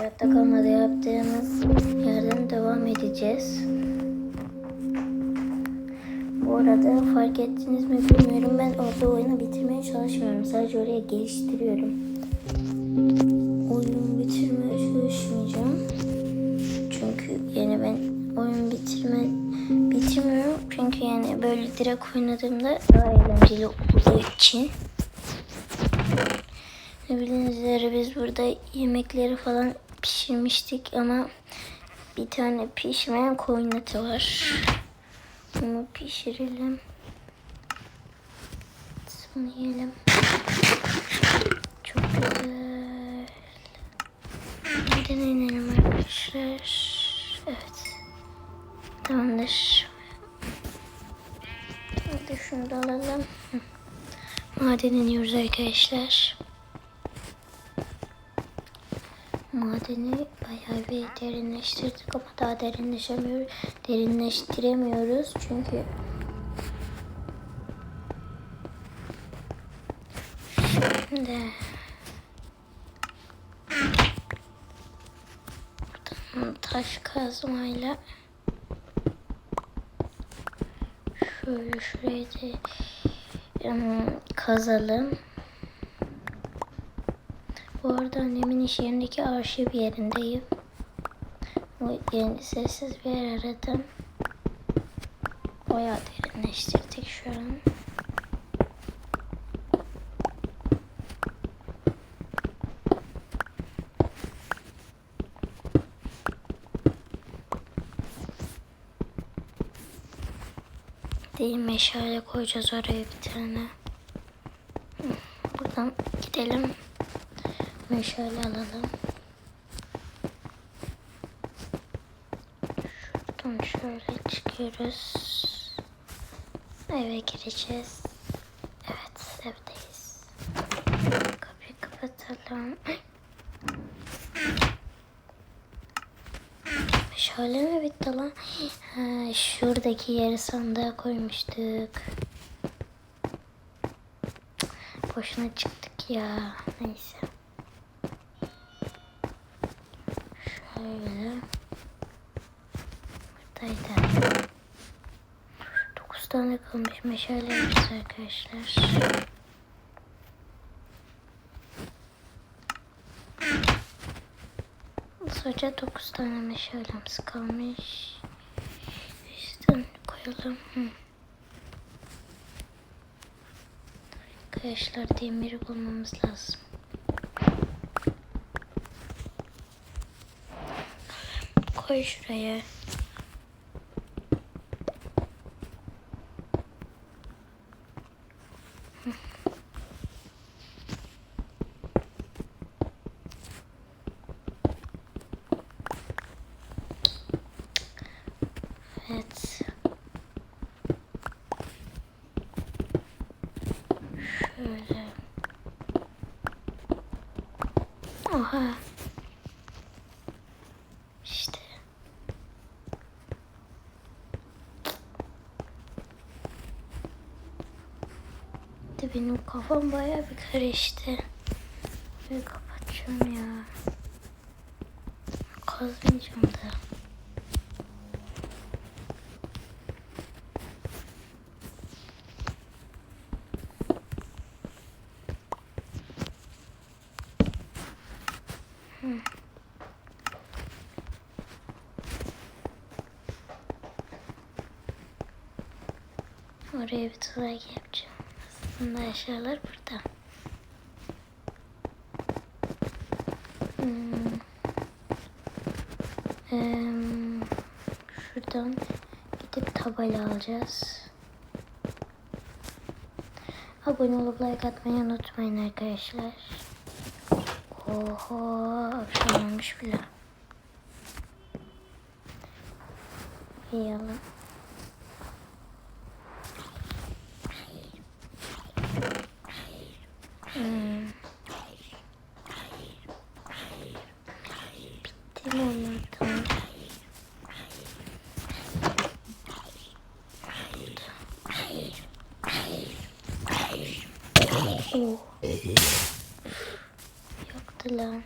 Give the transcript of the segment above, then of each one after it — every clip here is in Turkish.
hayatta kalmada yaptığımız yerden devam edeceğiz. Bu arada fark ettiniz mi bilmiyorum ben orada oyunu bitirmeye çalışmıyorum. Sadece oraya geliştiriyorum. Oyun bitirmeye çalışmayacağım. Çünkü yani ben oyun bitirme bitirmiyorum. Çünkü yani böyle direkt oynadığımda daha eğlenceli olduğu için. Bildiğiniz üzere biz burada yemekleri falan pişirmiştik ama bir tane pişmeyen koyun var. Bunu pişirelim. Bunu yiyelim. Çok güzel. Nereden inelim arkadaşlar? Evet. Tamamdır. Hadi şunu da alalım. Maden arkadaşlar. Madeni bayağı bir derinleştirdik ama daha derinleşemiyoruz. Derinleştiremiyoruz çünkü Şimdi buradan taş kazmayla şöyle şurayı da ım, kazalım. Bu arada annemin iş yerindeki arşiv yerindeyim. O yeni sessiz bir yer aradım. Bayağı derinleştirdik şu an. Değil meşale koyacağız oraya bir tane. Buradan gidelim. Meşale alalım. Şuradan şöyle çıkıyoruz. Eve gireceğiz. Evet evdeyiz. Kapıyı kapatalım. Meşale mi bitti lan? Ha, şuradaki yeri sandığa koymuştuk. Boşuna çıktık ya. Neyse. Şöyle. Buradaydı. 9 tane kalmış meşale yapacağız arkadaşlar. Sadece 9 tane meşalemiz kalmış. İşte koyalım. Hı. Arkadaşlar demiri bulmamız lazım. Koy şuraya. Evet. Şöyle. Oha. Benim kafam bayağı bir karıştı. Böyle kapatacağım ya. Kazmayacağım da. Oraya bir tuzak yapacağım. Aslında eşyalar burada. Hmm. Em, şuradan gidip tabela alacağız. Abone olup like atmayı unutmayın arkadaşlar. Oho akşam olmuş bile. Yiyelim. bakalım.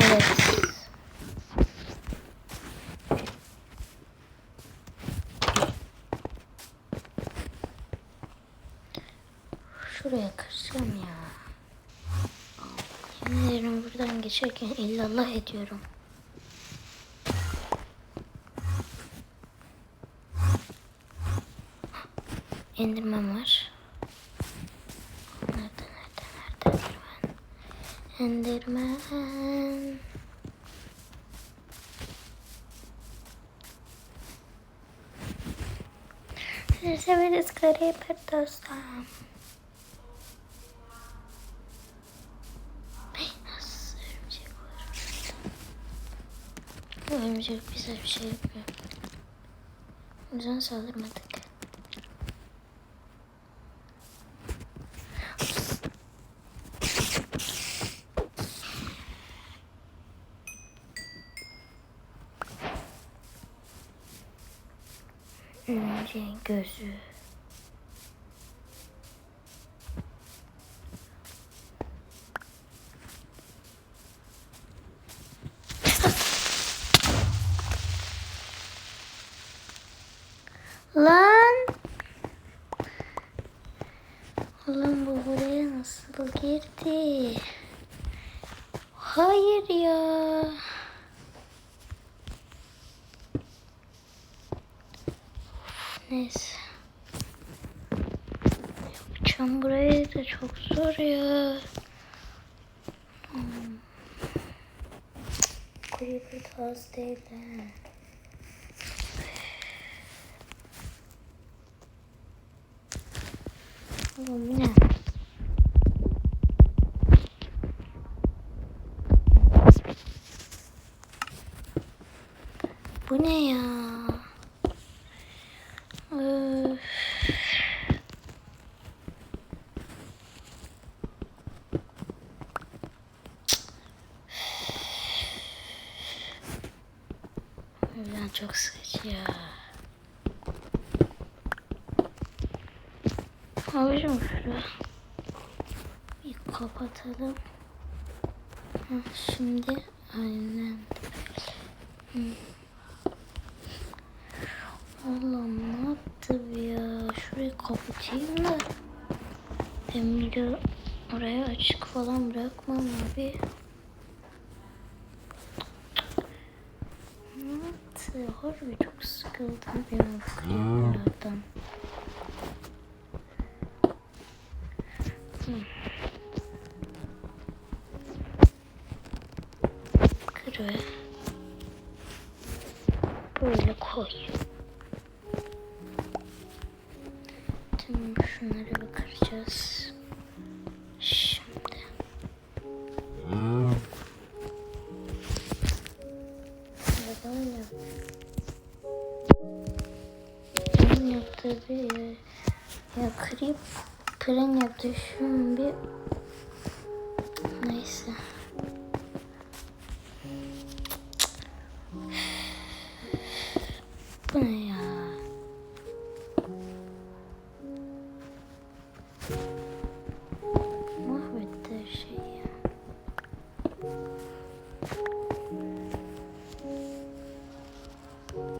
Evet. Şuraya kırsam ya. Yemin ederim buradan geçerken illallah ediyorum. Endirmem var. Nerede, nerede, nerede Endirmen? Endirmen. Sizi severiz garip dostum. Nasıl örümcek var? Örümcek bize bir şey yapmıyor. O yüzden. Örümceğin gözü. Lan! Ulan bu buraya nasıl girdi? Hayır ya. Neyse. Yapacağım burayı da çok zor ya. Hmm. Creeper da az değil ha. Oğlum ne? Bu ne ya? Öf. Ben çok sıkıcı ya. Abicim şunu bir kapatalım. Ha, şimdi aynen. Hı. Allah'ım ne yaptı bu ya? Şurayı kapatayım da. Demiri oraya açık falan bırakmam abi. Ne yaptı? Harbi çok sıkıldım ben bu creeperlardan. Kır ve böyle koy. Tamam şunları bir. Neden yap? Benim yaptığı bir ya krip kren yaptı şunun bir neyse. Bu ne ya?